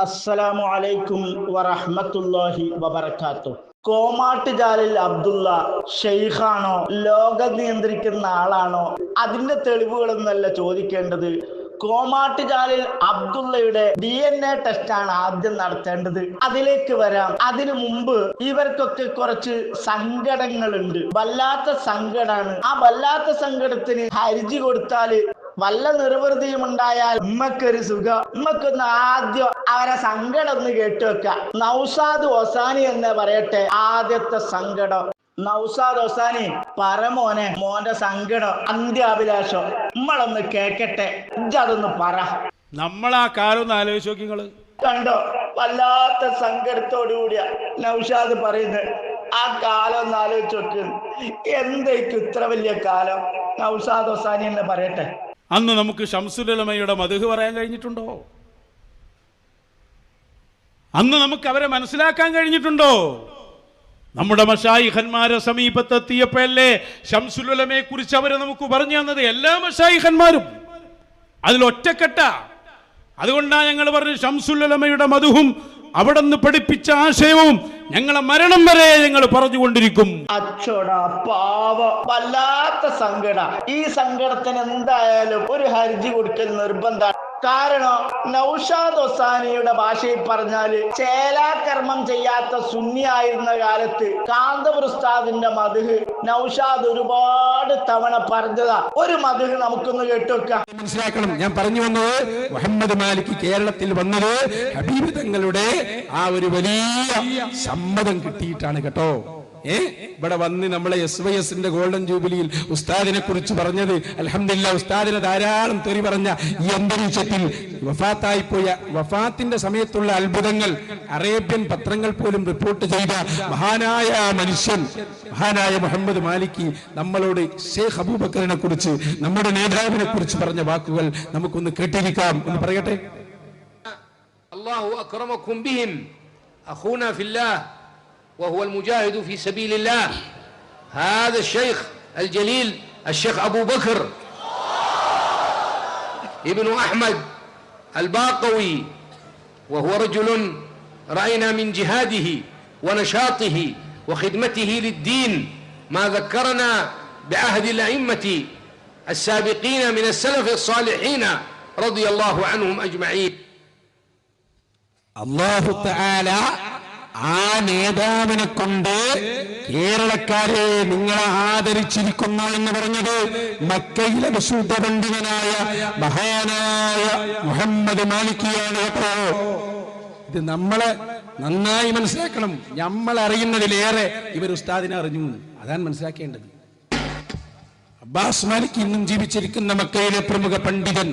അസ്സലാമു അലൈക്കും വറഹ്മത്തുള്ളാഹി വബറകാത്തു. കോമാട്ടുചാലിൽ അബ്ദുള്ള ഷെയ്ഖാണോ? ലോകം നിയന്ത്രിക്കുന്ന ആളാണോ? അതിന്റെ തെളിവുകളൊന്നല്ല ചോദിക്കേണ്ടത്. കോമാട്ടുചാലിൽ അബ്ദുള്ളയുടെ ഡി എൻ എ ടെസ്റ്റ് ആണ് ആദ്യം നടത്തേണ്ടത്. അതിലേക്ക് വരാം. അതിനു മുമ്പ് ഇവർക്കൊക്കെ കുറച്ച് സങ്കടങ്ങളുണ്ട്. വല്ലാത്ത സങ്കടാണ്. ആ വല്ലാത്ത സങ്കടത്തിന് ഹർജി കൊടുത്താൽ വല്ല നിർവൃതിയും ഉണ്ടായാൽ ഉമ്മക്കൊരു സുഖം. ഉമ്മക്കൊന്ന് ആദ്യം അവരെ സങ്കടം ഒന്ന് കേട്ടുവെക്ക നൗസാദ് ഒസാനി എന്ന് പറയട്ടെ ആദ്യത്തെ സങ്കടം. നൗസാദ് ഒസാനി പറമോനെ മോന്റെ സങ്കടം അന്ത്യാഭിലാഷം. നമ്മളൊന്ന് കേക്കട്ടെ. ഇജ്ജതൊന്ന് പറ. നമ്മൾ ആ കാലം ഒന്ന് ആലോചിച്ച് നോക്കി നിങ്ങൾ കണ്ടോ? വല്ലാത്ത സങ്കടത്തോടു കൂടിയ നൗഷാദ് പറയുന്നത് ആ കാലം ഒന്ന് ആലോചിച്ച് നോക്ക്. എന്തേക്ക് ഇത്ര വലിയ കാലം? നൗഷാദ് ഒസാനി എന്ന് പറയട്ടെ. അന്ന് നമുക്ക് ഷംസുലമയുടെ മധുഹ് പറയാൻ കഴിഞ്ഞിട്ടുണ്ടോ? അന്ന് നമുക്ക് അവരെ മനസ്സിലാക്കാൻ കഴിഞ്ഞിട്ടുണ്ടോ? നമ്മുടെ മഷായിഖന്മാരെ സമീപത്തെത്തിയപ്പോഴല്ലേ ഷംസുലമയെ കുറിച്ച് അവരെ നമുക്ക് പറഞ്ഞു തന്നത്? എല്ലാ മഷായിഖന്മാരും. അതിൽ ഒറ്റക്കെട്ട. അതുകൊണ്ടാണ് ഞങ്ങൾ പറഞ്ഞു ഷംസുലമയുടെ മധുഹും അവിടെ നിന്ന് പഠിപ്പിച്ച ആശയവും ഞങ്ങളെ മരണം വരെ ഞങ്ങൾ പറഞ്ഞുകൊണ്ടിരിക്കും. അച്ചോടാ പാവ. വല്ലാത്ത സങ്കട. ഈ സങ്കടത്തിന് എന്തായാലും ഒരു ഹർജി കൊടുക്കൽ നിർബന്ധമാണ് കാരണം നൗഷാദ് ഒസാനിയുടെ ഭാഷയിൽ പറഞ്ഞാൽ ചേലാകർമ്മം ചെയ്യാത്ത സുന്നിയായിരുന്ന കാലത്ത് കാന്തപുർ ഉസ്താദിന്റെ മധുഹ് നൗഷാദ് ഒരുപാട് തവണ പറഞ്ഞതാ. ഒരു മധുഹ് നമുക്കൊന്ന് കേട്ടുവെക്കാം മനസ്സിലാക്കണം. ഞാൻ പറഞ്ഞു വന്നത് മുഹമ്മദ് മാലിക് കേരളത്തിൽ വന്നത് ഹബീബ് തങ്ങളുടെ ആ ഒരു വലിയ സമ്മതം കിട്ടിയിട്ടാണ് കേട്ടോ. ഏ? ഇവിടെ വന്ന് നമ്മളെ എസ് വൈ എസിന്റെ ഗോൾഡൻ ജൂബിലിയിൽ ഉസ്താദിനെ കുറിച്ച് പറഞ്ഞത് അലഹമില്ല ഉസ്താദിനെ ധാരാളം തെറി പറഞ്ഞ ഈ അന്തരീക്ഷത്തിൽ വഫാത്തായി പോയ വഫാത്തിന്റെ സമയത്തുള്ള അത്ഭുതങ്ങൾ അറേബ്യൻ പത്രങ്ങൾ പോലും റിപ്പോർട്ട് ചെയ്ത മഹാനായ മനുഷ്യൻ മഹാനായ മുഹമ്മദ് മാലിക്ക് നമ്മളോട് ഷേഖ് അബൂബക്കറിനെ കുറിച്ച് നമ്മുടെ നേതാവിനെ കുറിച്ച് പറഞ്ഞ വാക്കുകൾ നമുക്കൊന്ന് കേട്ടിരിക്കാം. എന്ന് പറയട്ടെ? അള്ളാഹു അക്രമ ബിഹിം അഹൂന ഫില്ലാഹ് وهو المجاهد في سبيل الله. هذا الشيخ الجليل الشيخ أبو بكر. ابن أحمد الباقوي. وهو رجل رأينا من جهاده ونشاطه وخدمته للدين. ما ذكرنا بعهد الأئمة السابقين من السلف الصالحين رضي الله عنهم أجمعين. الله تعالى ആ നേതാവിനെ കൊണ്ട് കേരളക്കാരെ നിങ്ങളെ ആദരിച്ചിരിക്കുന്നു എന്ന് പറഞ്ഞത് മക്കയിലെ വിശുദ്ധ പണ്ഡിതനായ മഹാനായ മുഹമ്മദ് മാലിക്കിയാണ് കേട്ടോ. ഇത് നമ്മളെ നന്നായി മനസ്സിലാക്കണം. നമ്മൾ അറിയുന്നതിലേറെ ഇവർ ഉസ്താദിനെ അറിഞ്ഞു അതാണ് മനസ്സിലാക്കേണ്ടത്. അബ്ബാസ് മാലിക് ഇന്നും ജീവിച്ചിരിക്കുന്ന മക്കയിലെ പ്രമുഖ പണ്ഡിതൻ.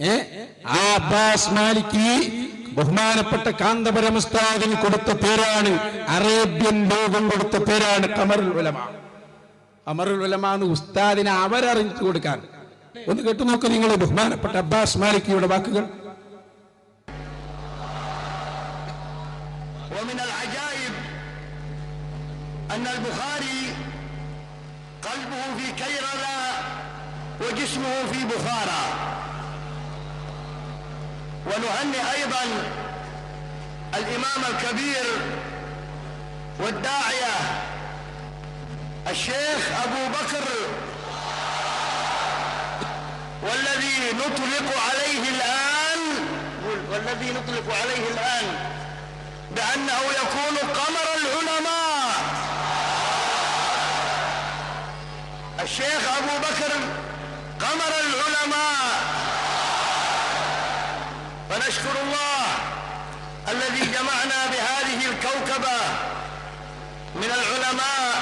ഏ? ആ അബ്ബാസ് മാലിക് ബഹുമാനപ്പെട്ട കാന്തപുരം ഉസ്താദിന് കൊടുത്ത പേരാണ് അറേബ്യൻ ലോകം കൊടുത്ത പേരാണ് കമറുൽ ഉലമ അമറുൽ ഉലമ എന്ന് ഉസ്താദിനെ അവരറിഞ്ഞു കൊടുക്കാൻ ഒന്ന് കേട്ടു നോക്ക് നിങ്ങൾ ബഹുമാനപ്പെട്ട അബ്ബാസ് മാലിക്കിയുടെ വാക്കുകൾ ومن العجائب أن البخاري قلبه في كيرلا وجسمه في بخارى ونهنئ أيضا الإمام الكبير والداعية الشيخ أبو بكر والذي نطلق عليه الآن والذي نطلق عليه الآن بأنه يكون قمر العلماء. الشيخ أبو بكر قمر العلماء. فنشكر الله الذي جمعنا بهذه الكوكبة من العلماء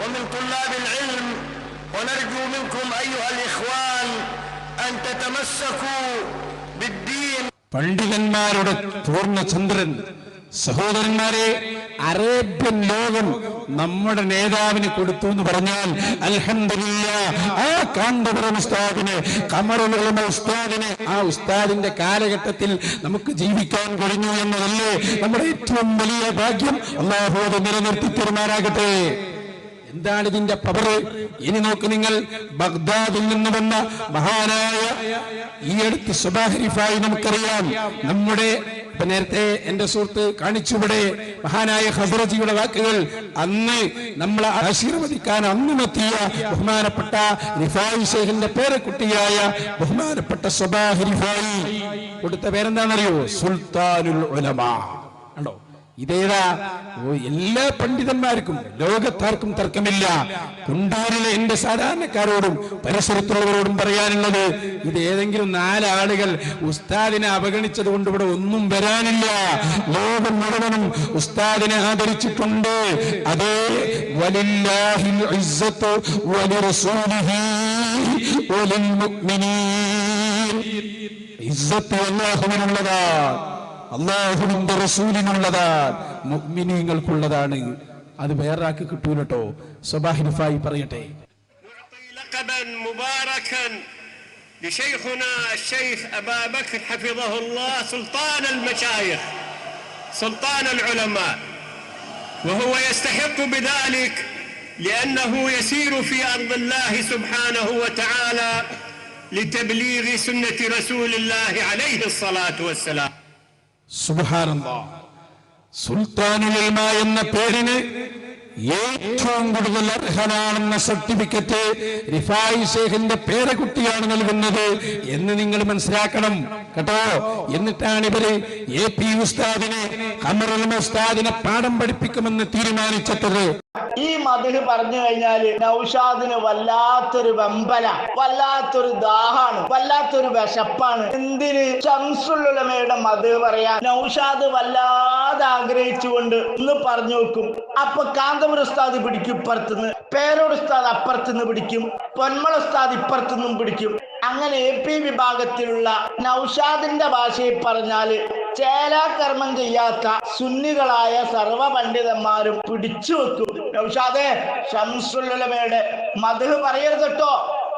ومن طلاب العلم ونرجو منكم أيها الإخوان أن تتمسكوا بالدين പണ്ഡിതന്മാരുടെ പൂർണ്ണചന്ദ്രൻ സഹോദരന്മാരെ അറേബ്യൻ ലോകം നമ്മുടെ നേതാവിന് കൊടുത്തു എന്ന് പറഞ്ഞാൽ അൽഹംദുലില്ല ആ ആ ഉസ്താദിന്റെ കാലഘട്ടത്തിൽ നമുക്ക് ജീവിക്കാൻ കഴിഞ്ഞു എന്നതല്ലേ നമ്മുടെ ഏറ്റവും വലിയ ഭാഗ്യം? അള്ളാഹു അത് നിലനിർത്തി തരുമാറാകട്ടെ എന്താണ് ഇതിന്റെ പവർ? ഇനി നോക്ക് നിങ്ങൾ ബഗ്ദാദിൽ നിന്ന് വന്ന മഹാനായ ഈ അടുത്ത് സുബാഹരിഫായി നമുക്കറിയാം. നമ്മുടെ ഇപ്പൊ നേരത്തെ എന്റെ സുഹൃത്ത് കാണിച്ചുവിടെ മഹാനായ ഹസ്രജിയുടെ വാക്കുകൾ. അന്ന് നമ്മളെ ആശീർവദിക്കാൻ അന്നുമെത്തിയ ബഹുമാനപ്പെട്ട റിഫായി ഷേഖിന്റെ പേരക്കുട്ടിയായ ബഹുമാനപ്പെട്ട സ്വഭാഹരിഫായി കൊടുത്ത പേരെന്താണെന്നറിയോ? സുൽത്താനുൽ ഉലമ. ഇതേതാ? എല്ലാ പണ്ഡിതന്മാർക്കും ലോകത്താർക്കും തർക്കമില്ല. കുണ്ടൂരിലെ എന്റെ സാധാരണക്കാരോടും പരിസരത്തുള്ളവരോടും പറയാനുള്ളത് ഇത് ഏതെങ്കിലും നാലാളുകൾ ഉസ്താദിനെ അവഗണിച്ചത് കൊണ്ട് ഇവിടെ ഒന്നും വരാനില്ല. ലോകം മുഴുവനും ഉസ്താദിനെ ആദരിച്ചിട്ടുണ്ട്. അതേ വലില്ലാഹിൽ ഇസ്സത്ത് വലിറസൂലിഹി വലിൽ മുഅ്മിനീൻ ഇസ്സത്ത് അല്ലാഹുവിനുള്ളതാണ് അള്ളാഹുവിന്റെ റസൂലിനുള്ളതാണ് മുഅ്മിനീങ്ങൾക്കുള്ളതാണ് അത് വേറെ ആൾക്ക് കിട്ടൂലട്ടോ സ്വബാഹിനിഫായി പറയട്ടെ نعطي لقبا مباركا لشيخنا الشيخ أبا بكر حفظه الله سلطان المشايخ سلطان العلماء وهو يستحق بذلك لأنه يسير في أرض الله سبحانه وتعالى لتبليغ سنة رسول الله عليه الصلاة والسلام സുബ്ഹാനല്ലാ. സുൽത്താനുൽ ഉലമ എന്ന പേരിന് ഏറ്റവും കൂടുതൽ അർഹനാണെന്ന സർട്ടിഫിക്കറ്റ് റിഫായി ഷേഖിന്റെ പേരക്കുട്ടിയാണ് നൽകുന്നത് എന്ന് നിങ്ങൾ മനസ്സിലാക്കണം കേട്ടോ. എന്നിട്ടാണ് ഇവർ എ പി ഉസ്താദിനെ കമറുൽ ഉസ്താദിനെ പാഠം പഠിപ്പിക്കുമെന്ന് തീരുമാനിച്ചത്. ഈ മതിൽ പറഞ്ഞു കഴിഞ്ഞാൽ നൗഷാദിന് വല്ലാത്തൊരു വെമ്പല വല്ലാത്തൊരു ദാഹാണ് വല്ലാത്തൊരു വിശപ്പാണ്. എന്തിന് ഷംസുലുലമയുടെ മത് പറയാ നൗഷാദ് വല്ലാതെ ആഗ്രഹിച്ചുകൊണ്ട് ഇന്ന് പറഞ്ഞു വെക്കും. അപ്പൊ കാന്തപുര ഉസ്താദ് പിടിക്കും ഇപ്പുറത്തുനിന്ന് പേരോട് ഉസ്താദ് അപ്പുറത്തുനിന്ന് പിടിക്കും പൊന്മള ഉസ്താദ് ഇപ്പുറത്തുനിന്നും പിടിക്കും. അങ്ങനെ എ പി വിഭാഗത്തിലുള്ള നൗഷാദിന്റെ ഭാഷയിൽ പറഞ്ഞാൽ ചേലാകർമ്മം ചെയ്യാത്ത സുന്നികളായ സർവ പണ്ഡിതന്മാരും പിടിച്ചു വെക്കും ഷംസുല്ലമയുടെ മധു പറയരുത്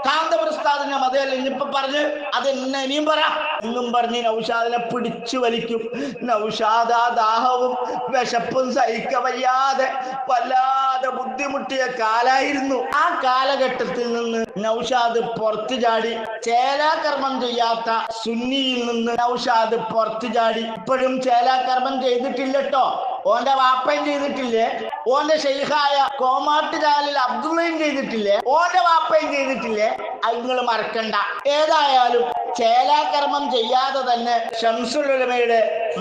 കാന്തപ്രസ്താദിന്റെ മതയല്ല ഇനിയിപ്പൊ പറഞ്ഞ് അത് എന്നെ ഇനിയും പറ. എന്നും പറഞ്ഞ് നൗഷാദിനെ പിടിച്ചു വലിക്കും. നൗഷാദ ദാഹവും വിശപ്പും സഹിക്ക വയ്യാതെ വല്ലാതെ ബുദ്ധിമുട്ടിയ കാലായിരുന്നു. ആ കാലഘട്ടത്തിൽ നിന്ന് നൗഷാദ് പുറത്തു ചാടി ചേലാകർമ്മം ചെയ്യാത്ത സുന്നിയിൽ നിന്ന് നൗഷാദ് പുറത്തു ചാടി. ഇപ്പോഴും ചേലാകർമ്മം ചെയ്തിട്ടില്ലട്ടോ. ഓന്റെ വാപ്പയും ചെയ്തിട്ടില്ലേ? ഓന്റെ ഷെയ്ഖായ കോമാട്ട് ജാലിൽ അബ്ദുള്ളയും ചെയ്തിട്ടില്ലേ? ഓന്റെ വാപ്പയും ചെയ്തിട്ടില്ലേ? അത് നിങ്ങൾ മറക്കണ്ട. ഏതായാലും ചേലാകർമ്മം ചെയ്യാതെ തന്നെ ഷംസുലുലമയുടെ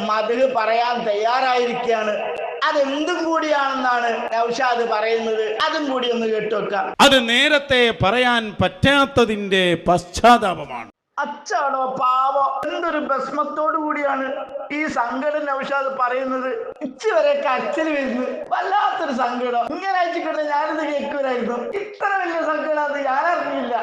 മതിൽ പറയാൻ തയ്യാറായിരിക്കുകയാണ്. അതെന്തും കൂടിയാണെന്നാണ് നൗഷാദ് പറയുന്നത്. അതും കൂടി ഒന്ന് കേട്ടുവെക്കാം അത് നേരത്തെ പറയാൻ പറ്റാത്തതിന്റെ പശ്ചാത്താപമാണ്. അച്ചാടോ പാവോ? എന്തൊരു ഭസ്മത്തോടു കൂടിയാണ് ഈ സങ്കടം നൗഷാദ് പറയുന്നത്. ഇച്ചി വരെയൊക്കെ അച്ഛന് വരുന്നു. വല്ലാത്തൊരു സങ്കടം. ഇങ്ങനെ അയച്ചിട്ടുണ്ട് ഞാനിത് കേൾക്കുവരായിരുന്നു ഇത്ര വലിയ സങ്കടം അത് ഞാൻ അറിഞ്ഞില്ല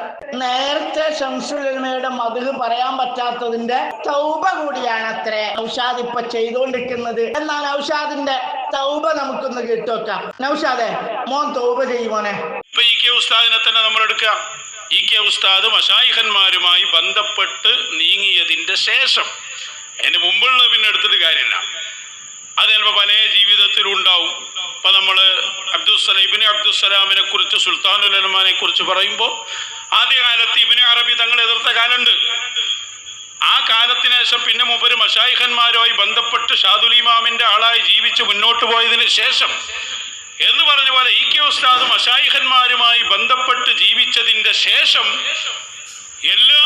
നേരത്തെ ഷംസുലമയുടെ മതിൽ പറയാൻ പറ്റാത്തതിന്റെ തൗബ കൂടിയാണ് അത്രേ നൗഷാദ് ഇപ്പൊ ചെയ്തുകൊണ്ടിരിക്കുന്നത്. എന്നാൽ നൗഷാദിന്റെ തൗബ നമുക്കൊന്ന് കേട്ടോക്കാം നൗഷാദെ മോൻ തൗബ ചെയ്യുമോനെ ഇപ്പൊ ഈ ഉസ്താദിനെ തന്നെ നമ്മൾ എടുക്കുക ഇ കെ ഉസ്താദ് മഷായിഹന്മാരുമായി ബന്ധപ്പെട്ട് നീങ്ങിയതിന്റെ ശേഷം അതിന് മുമ്പുള്ള പിന്നെ എടുത്തിട്ട് കാര്യമില്ല. അത് ചിലപ്പോൾ പല ജീവിതത്തിലും ഉണ്ടാവും ഇപ്പൊ നമ്മൾ അബ്ദുസലാം ഇബിന് അബ്ദുസലാമിനെ കുറിച്ച് സുൽത്താനുലമാനെ കുറിച്ച് പറയുമ്പോൾ ആദ്യകാലത്ത് ഇബിന് അറബി തങ്ങൾ എതിർത്ത കാലുണ്ട് ആ കാലത്തിന് ശേഷം പിന്നെ മുമ്പ് മഷായിഖന്മാരുമായി ബന്ധപ്പെട്ട് ഷാദുൽ ആളായി ജീവിച്ച് മുന്നോട്ട് പോയതിന് ശേഷം എന്ന് പറഞ്ഞ പോലെ ഇ കെ ഉസ്താദും മഷായിഖന്മാരുമായി ബന്ധപ്പെട്ട് ജീവിച്ചതിന്റെ ശേഷം എല്ലാ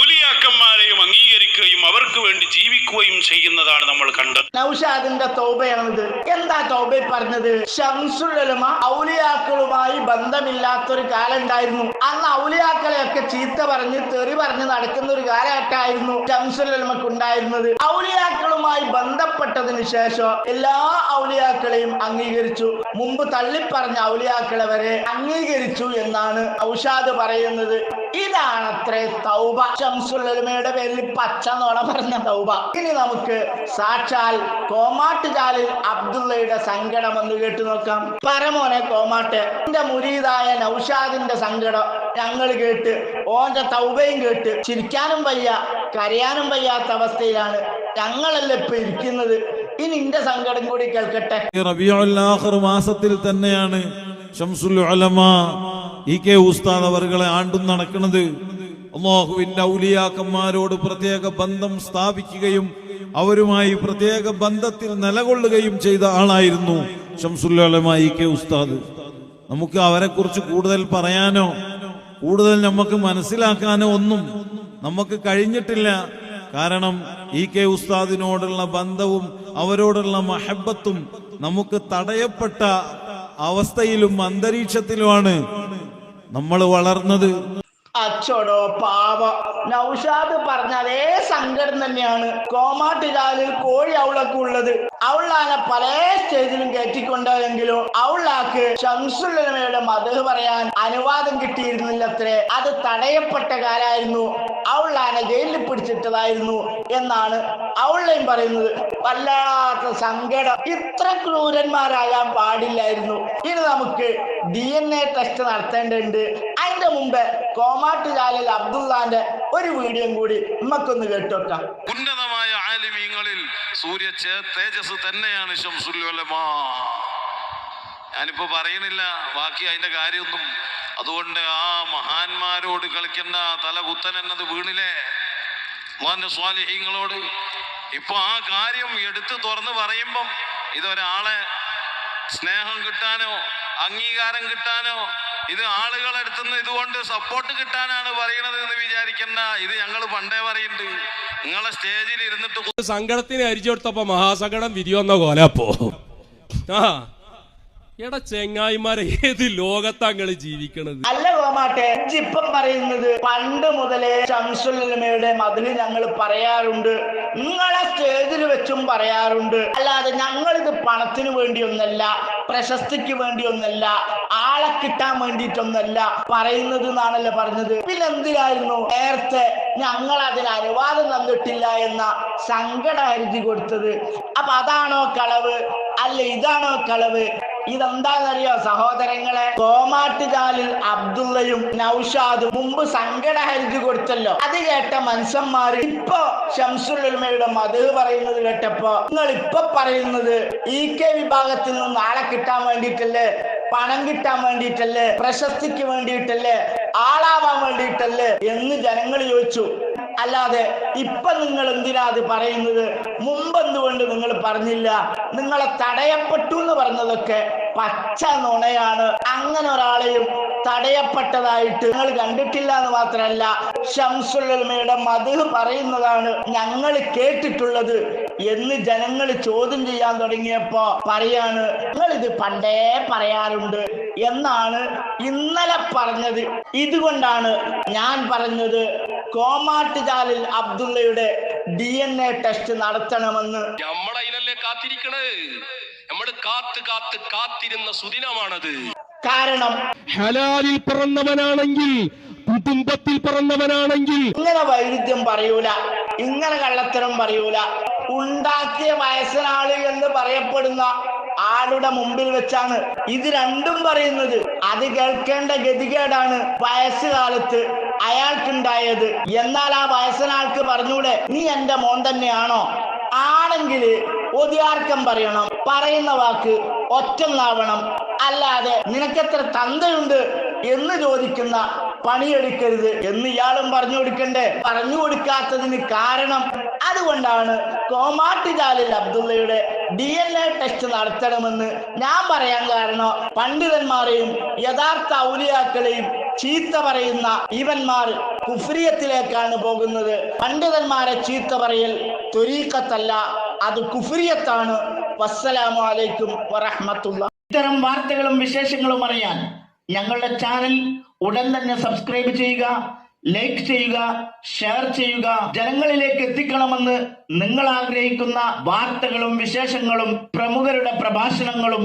ഔലിയാക്കന്മാരെയും അംഗീകരിക്കുകയും അവർക്ക് വേണ്ടി ജീവിക്കുകയും ചെയ്യുന്നതാണ് നമ്മൾ കണ്ടത്. നൗഷാദിന്റെ തോബയാണിത്. എന്താ തോബ പറഞ്ഞത്? ഷംസുലമ ഔലിയാക്കളുമായി ബന്ധമില്ലാത്തൊരു കാലം ഉണ്ടായിരുന്നു. അന്ന് ഔലിയാക്കളെയൊക്കെ ചീത്ത പറഞ്ഞ് തെറി പറഞ്ഞ് നടക്കുന്ന ഒരു കാലഘട്ടമായിരുന്നു ഷംസുലമക്ക് ഉണ്ടായിരുന്നത്. ഔലിയാക്കളുമായി ബന്ധപ്പെട്ടതിന് ശേഷം എല്ലാ ഔലിയാക്കളെയും അംഗീകരിച്ചു. മുമ്പ് തള്ളിപ്പറഞ്ഞ ഔലിയാക്കളെ വരെ അംഗീകരിച്ചു എന്നാണ് ഔഷാദ് പറയുന്നത്. ഇതാണത്രേ തൗബ. ശംസുലമയുടെ പേരിൽ പച്ച നോണ പറഞ്ഞ തൗബ. ഇനി നമുക്ക് സാക്ഷാൽ കോമാട്ടുചാലിൽ അബ്ദുള്ളയുടെ സങ്കടം ഒന്ന് കേട്ടു നോക്കാം. പരമോനെ കോമാട്ട്. എന്റെ മുരീതായ നൌഷാദിന്റെ സങ്കടം ഞങ്ങൾ കേട്ട് ഓന്റെ തൗബയും കേട്ട് ചിരിക്കാനും വയ്യ കരയാനും വയ്യാത്ത അവസ്ഥയിലാണ് ഞങ്ങളല്ലേ ഇപ്പൊ ഇരിക്കുന്നത്? ഇനി എന്റെ സങ്കടം കൂടി കേൾക്കട്ടെ. മാസത്തിൽ തന്നെയാണ് ഷംസുൽ ആണ്ടും നടക്കുന്നത്. അള്ളാഹുവിന്റെ ഔലിയാക്കന്മാരോട് പ്രത്യേക ബന്ധം സ്ഥാപിക്കുകയും അവരുമായി പ്രത്യേക ബന്ധത്തിൽ നിലകൊള്ളുകയും ചെയ്ത ആളായിരുന്നു ഷംസുൽ ഉലമ ഇ കെ ഉസ്താദ്. നമുക്ക് അവരെക്കുറിച്ച് കൂടുതൽ പറയാനോ കൂടുതൽ നമുക്ക് മനസ്സിലാക്കാനോ ഒന്നും നമുക്ക് കഴിഞ്ഞിട്ടില്ല. കാരണം ഇ കെ ഉസ്താദിനോടുള്ള ബന്ധവും അവരോടുള്ള മഹബത്തും നമുക്ക് തടയപ്പെട്ട അവസ്ഥയിലും അന്തരീക്ഷത്തിലുമാണ് നമ്മൾ വളർന്നത്. അച്ചോടോ പാവ. നൗഷാദ് പറഞ്ഞ അതേ സങ്കടം തന്നെയാണ്. കോമാട്ടുകാലിൽ കോഴി അവളൊക്കെ ഉള്ളത്. അവളാണ് പല സ്റ്റേജിലും കയറ്റിക്കൊണ്ടതെങ്കിലും അവളാക്ക് ഷംസുല്ലമയുടെ മതഹ് പറയാൻ അനുവാദം കിട്ടിയിരുന്നില്ലത്രേ. അത് തടയപ്പെട്ട കാലായിരുന്നു. അവളാണ് ജയിലിൽ പിടിച്ചിട്ടതായിരുന്നു എന്നാണ് അവളെയും പറയുന്നത്. വല്ലാത്ത സങ്കടം. ഇത്ര ക്രൂരന്മാരാകാൻ പാടില്ലായിരുന്നു. ഇനി നമുക്ക് ഡി എൻ എ ടെസ്റ്റ് നടത്തേണ്ടതുണ്ട്. അതിന്റെ മുമ്പ് കോമാട്ടുകാലിൽ അബ്ദുള്ളാന്റെ ഒരു വീഡിയോ കൂടി നമുക്കൊന്ന് കേട്ടോക്കാം. ഉന്നതമായ ആലിമീങ്ങളിൽ സൂര്യ തേജസ് തന്നെയാണ് ഷംസുൽ ഞാനിപ്പോ പറയുന്നില്ല ബാക്കി അതിന്റെ കാര്യമൊന്നും. അതുകൊണ്ട് ആ മഹാന്മാരോട് കളിക്കേണ്ട തല കുത്തൻ എന്നത് വീണില്ലേ? അള്ളാന്റെ സ്വാലിഹ്യങ്ങളോട് ഇപ്പൊ ആ കാര്യം എടുത്തു തുറന്ന് പറയുമ്പം ഇതൊരാളെ സ്നേഹം കിട്ടാനോ അംഗീകാരം കിട്ടാനോ ഇത് ആളുകളെ അടുത്തുനിന്ന് ഇതുകൊണ്ട് സപ്പോർട്ട് കിട്ടാനാണ് പറയണത് എന്ന് വിചാരിക്കണ്ട ഇത് ഞങ്ങൾ പണ്ടേ പറയുന്നുണ്ട്. നിങ്ങളെ സ്റ്റേജിൽ ഇരുന്നിട്ട് സങ്കടത്തിന് അരിച്ചു കൊടുത്തപ്പോ മഹാസങ്കടം വിധി വന്ന കോലപ്പോ ആ. എടാ ചെങ്ങായിമാരെ ഏത് ലോകത്താ ജീവിക്കണത്? അല്ല കോമാട്ടെ ഇജ്ജ് ഇപ്പം പറയുന്നത് പണ്ട് മുതലേ ഷംസുല്ലമയുടെ മതിൽ ഞങ്ങൾ പറയാറുണ്ട്. നിങ്ങളെ സ്റ്റേജിൽ പറയാറുണ്ട്. അല്ലാതെ ഞങ്ങളിത് പണത്തിന് വേണ്ടിയൊന്നല്ല പ്രശസ്തിക്ക് വേണ്ടിയൊന്നല്ല ആളെ കിട്ടാൻ വേണ്ടിയിട്ടൊന്നല്ല പറയുന്നത് എന്നാണല്ലോ പറഞ്ഞത്. പിന്നെ എന്തിനായിരുന്നു നേരത്തെ ഞങ്ങൾ അതിന് അനുവാദം തന്നിട്ടില്ല എന്ന സങ്കട അരുതി കൊടുത്തത്. അപ്പൊ അതാണോ കളവ്? അല്ല ഇതാണോ കളവ്? ഇതെന്താണെന്നറിയോ സഹോദരങ്ങളെ? കോമാട്ടുകാലിൽ അബ്ദുള്ളയും നൌഷാദും മുമ്പ് സങ്കട ഹരിജ് കൊടുത്തല്ലോ. അത് കേട്ട മനുഷ്യന്മാർ ഇപ്പൊ ഷംസുൽമയുടെ മധു പറയുന്നത് കേട്ടപ്പോ നിങ്ങൾ ഇപ്പൊ പറയുന്നത് ഇ കെ വിഭാഗത്തിൽ നിന്ന് ആളെ കിട്ടാൻ വേണ്ടിയിട്ടല്ലേ പണം കിട്ടാൻ വേണ്ടിയിട്ടല്ലേ പ്രശസ്തിക്ക് വേണ്ടിയിട്ടല്ലേ ആളാവാൻ വേണ്ടിയിട്ടല്ലേ എന്ന് ജനങ്ങൾ ചോദിച്ചു. അല്ലാതെ ഇപ്പൊ നിങ്ങൾ എന്തിനാ അത് പറയുന്നത്? മുമ്പ് എന്തുകൊണ്ട് നിങ്ങൾ പറഞ്ഞില്ല? നിങ്ങളെ തടയപ്പെട്ടു എന്ന് പറഞ്ഞതൊക്കെ പച്ച നുണയാണ്. അങ്ങനെ ഒരാളെയും തടയപ്പെട്ടതായിട്ട് നിങ്ങൾ കണ്ടിട്ടില്ല എന്ന് മാത്രമല്ല ഷംസുല്ലമയുടെ മധു പറയുന്നതാണ് ഞങ്ങൾ കേട്ടിട്ടുള്ളത് എന്ന് ജനങ്ങൾ ചോദ്യം ചെയ്യാൻ തുടങ്ങിയപ്പോ പറയാണ് നിങ്ങൾ ഇത് പണ്ടേ പറയാറുണ്ട് എന്നാണ് ഇന്നലെ പറഞ്ഞത്. ഇതുകൊണ്ടാണ് ഞാൻ പറഞ്ഞത് കോമാട്ടുചാലിൽ അബ്ദുള്ളയുടെ ഡി എൻ എ ടെസ്റ്റ് നടത്തണമെന്ന്. നമ്മളതിനല്ലേ കാത്തിരിക്കണേ നമ്മൾ കാത്ത് കാത്ത് കാത്തിരുന്ന സുദിനമാണത്. കാരണം ഹലാലിൽ പിറന്നവനാണെങ്കിൽ കുടുംബത്തിൽ പിറന്നവനാണെങ്കിൽ ഇങ്ങനെ വൈരുദ്ധ്യം പറയൂല ഇങ്ങനെ കള്ളത്തരം പറയൂല. ഉണ്ടാക്കിയ വയസ്സനാൾ എന്ന് പറയപ്പെടുന്ന ആളുടെ മുമ്പിൽ വെച്ചാണ് ഇത് രണ്ടും പറയുന്നത്. അത് കേൾക്കേണ്ട ഗതികേടാണ് വയസ്സുകാലത്ത് അയാൾക്കുണ്ടായത്. എന്നാൽ ആ വയസ്സനാൾക്ക് പറഞ്ഞൂടെ നീ എന്റെ മോൻ തന്നെയാണോ? ആണെങ്കിൽ ഒതിയാർക്കം പറയണം. പറയുന്ന വാക്ക് ഒറ്റന്നാവണം. അല്ലാതെ നിനക്കെത്ര തന്തയുണ്ട് എന്ന് ചോദിക്കുന്ന പണിയെടുക്കരുത് എന്ന് ഇയാളും പറഞ്ഞു കൊടുക്കണ്ടേ. പറഞ്ഞു കൊടുക്കാത്തതിന് കാരണം അതുകൊണ്ടാണ് കോമാട്ടുചാലിൽ അബ്ദുള്ളയുടെ ഡി എൻ എ ടെസ്റ്റ് നടത്തണമെന്ന് ഞാൻ പറയാൻ കാരണം പണ്ഡിതന്മാരെയും യഥാർത്ഥ ഔലിയാക്കളെയും ചീത്ത പറയുന്ന ഇവന്മാർ കുഫ്രിയത്തിലേക്കാണ് പോകുന്നത്. പണ്ഡിതന്മാരെ ചീത്ത പറയൽ ത്വരീക്കത്തല്ല അത് കുഫ്രിയത്താണ്. വസ്സലാമു അലൈക്കും വറഹ്മത്തുള്ള. ഇത്തരം വാർത്തകളും വിശേഷങ്ങളും അറിയാൻ ഞങ്ങളുടെ ചാനൽ ഉടൻ തന്നെ സബ്സ്ക്രൈബ് ചെയ്യുക ലൈക്ക് ചെയ്യുക ഷെയർ ചെയ്യുക. ജനങ്ങളിലേക്ക് എത്തിക്കണമെന്ന് നിങ്ങൾ ആഗ്രഹിക്കുന്ന വാർത്തകളും വിശേഷങ്ങളും പ്രമുഖരുടെ പ്രഭാഷണങ്ങളും